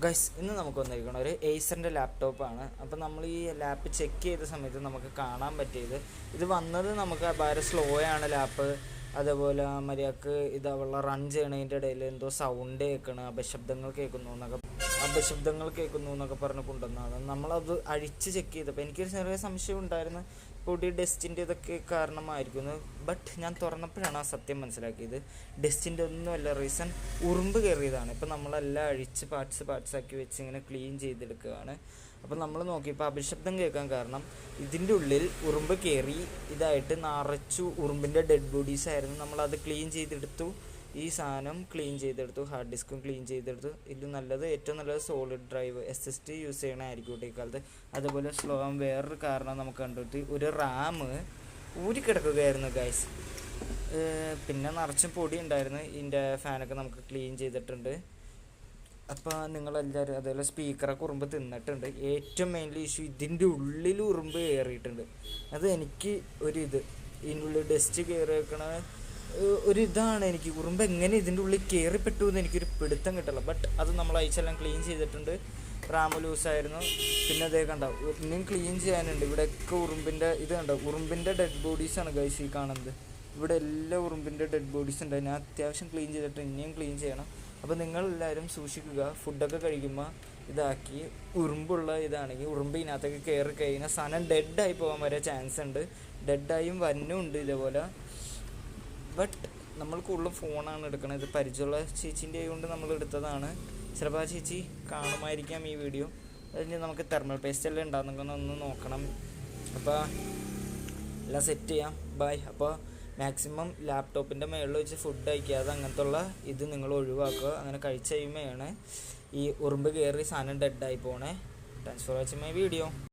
Guys ഇന്ന് നമുക്ക് വന്നിരിക്കണം ഒരു ഏസറിന്റെ ലാപ്ടോപ്പാണ് അപ്പോൾ നമ്മൾ ഈ ലാപ്പ് ചെക്ക് ചെയ്ത സമയത്ത് നമുക്ക് കാണാൻ പറ്റിയത് ഇത് വന്നത് നമുക്ക് വളരെ സ്ലോ ആണ് ലാപ്പ് അതേപോലെ മര്യാദയ്ക്ക് ഇത് അവളെ റൺ ചെയ്യണതിന്റെ ഇടയിൽ എന്തോ സൗണ്ട് കേൾക്കണം അപശബ്ദങ്ങൾ കേൾക്കുന്നു എന്നൊക്കെ അപശബ്ദങ്ങൾ കേൾക്കുന്നു എന്നൊക്കെ പറഞ്ഞ് കൊണ്ടുവന്നതാണ് നമ്മളത് അഴിച്ച് ചെക്ക് ചെയ്തപ്പോൾ എനിക്കൊരു ചെറിയ സംശയം ഉണ്ടായിരുന്നു. പൊടി ഡസ്റ്റിന്റെ ഇതൊക്കെ കാരണമായിരിക്കുന്നു ബട്ട് ഞാൻ തുറന്നപ്പോഴാണ് ആ സത്യം മനസ്സിലാക്കിയത്. ഡസ്റ്റിന്റെ ഒന്നുമല്ല റീസൺ ഉറുമ്പ് കയറിയതാണ്. ഇപ്പം നമ്മളെല്ലാം അഴിച്ച് പാർട്സ് പാർട്സ് ആക്കി വെച്ച് ഇങ്ങനെ ക്ലീൻ ചെയ്തെടുക്കുകയാണ്. അപ്പോൾ നമ്മൾ നോക്കിയപ്പോൾ അപശബ്ദം കേൾക്കാൻ കാരണം ഇതിന്റെ ഉള്ളിൽ ഉറുമ്പ് കയറി ഇതായിട്ട് നിറച്ചു ഉറുമ്പിന്റെ ഡെഡ് ബോഡീസ് ആയിരുന്നു. നമ്മളത് ക്ലീൻ ചെയ്തെടുത്തു. ഈ സാധനം ക്ലീൻ ചെയ്തെടുത്തു ഹാർഡ് ഡിസ്ക്കും ക്ലീൻ ചെയ്തെടുത്തു. ഇതിൽ നല്ലത് ഏറ്റവും നല്ലത് solid drive S S T use ചെയ്യണമായിരിക്കും ഈ കാലത്ത് അതുപോലെ സ്ലോ വേറൊരു കാരണം നമുക്ക് കണ്ടിട്ട് ഒരു റാം ഊരി കിടക്കുകയായിരുന്നു ഗൈസ് പിന്നെ നിറച്ചും പൊടി ഉണ്ടായിരുന്നു. ഇതിന്റെ ഫാനൊക്കെ നമുക്ക് ക്ലീൻ ചെയ്തിട്ടുണ്ട്. അപ്പോൾ നിങ്ങളെല്ലാവരും അതേപോലെ സ്പീക്കറൊക്കെ ഉറുമ്പ് തിന്നിട്ടുണ്ട്. ഏറ്റവും മെയിൻലി ഇഷ്യൂ ഇതിന്റെ ഉള്ളിൽ ഉറുമ്പ് കയറിയിട്ടുണ്ട് അത് എനിക്ക് ഒരു ഇത്. ഇതിനുള്ളിൽ ഡസ്റ്റ് കയറി വെക്കണ ഒരു ഇതാണ് എനിക്ക് ഉറുമ്പ് എങ്ങനെ ഇതിന്റെ ഉള്ളിൽ കയറിപ്പെട്ടു എന്ന് എനിക്കൊരു പിടുത്തം കിട്ടില്ല. ബട്ട് അത് നമ്മൾ അയച്ചെല്ലാം ക്ലീൻ ചെയ്തിട്ടുണ്ട്. റാമ് ലൂസായിരുന്നു പിന്നെ അതേ കണ്ട ഇനിയും ക്ലീൻ ചെയ്യാനുണ്ട്. ഇവിടെയൊക്കെ ഉറുമ്പിന്റെ ഇത് കണ്ട ഉറുമ്പിന്റെ ഡെഡ് ബോഡീസാണ് ഗൈസ് ഈ കാണുന്നത്. ഇവിടെ എല്ലാ ഉറുമ്പിന്റെ ഡെഡ് ബോഡീസ് ഉണ്ട്. ഞാൻ അത്യാവശ്യം ക്ലീൻ ചെയ്തിട്ട് ഇനിയും ക്ലീൻ ചെയ്യണം. അപ്പോൾ നിങ്ങളെല്ലാവരും സൂക്ഷിക്കുക. ഫുഡൊക്കെ കഴിക്കുമ്പോൾ ഇതാക്കി. ഉറുമ്പുള്ള ഇതാണെങ്കിൽ ഉറുമ്പ് ഇതിനകത്തേക്ക് കയറി കഴിഞ്ഞാൽ സാധനം ഡെഡായി പോകാൻ വരെ ചാൻസ് ഉണ്ട്. ഡെഡായും വന്നുണ്ട് ഇതേപോലെ. ബട്ട് നമ്മൾ കൂടുതലും ഫോണാണ് എടുക്കുന്നത് ഇത് പരിചയമുള്ള ചേച്ചീന്റെ കൊണ്ട് നമ്മൾ എടുത്തതാണ്. ചിലപ്പോൾ ആ ചേച്ചി കാണുമായിരിക്കാം ഈ വീഡിയോ. അതിന് നമുക്ക് തെർമൽ പേസ്റ്റ് എല്ലാം ഉണ്ടാകുന്ന ഒന്ന് നോക്കണം. അപ്പോൾ എല്ലാം സെറ്റ് ചെയ്യാം. ബൈ അപ്പോൾ മാക്സിമം ലാപ്ടോപ്പിന്റെ മേളിൽ വെച്ച് ഫുഡ് കഴിക്കാതെ അങ്ങനത്തെ ഉള്ള ഇത് നിങ്ങൾ ഒഴിവാക്കുക. അങ്ങനെ കഴിച്ച് കഴിയുമ്പോഴാണ് ഈ ഉറുമ്പ് കയറി സാധനം ഡെഡായി പോണേ. Thanks for watching my video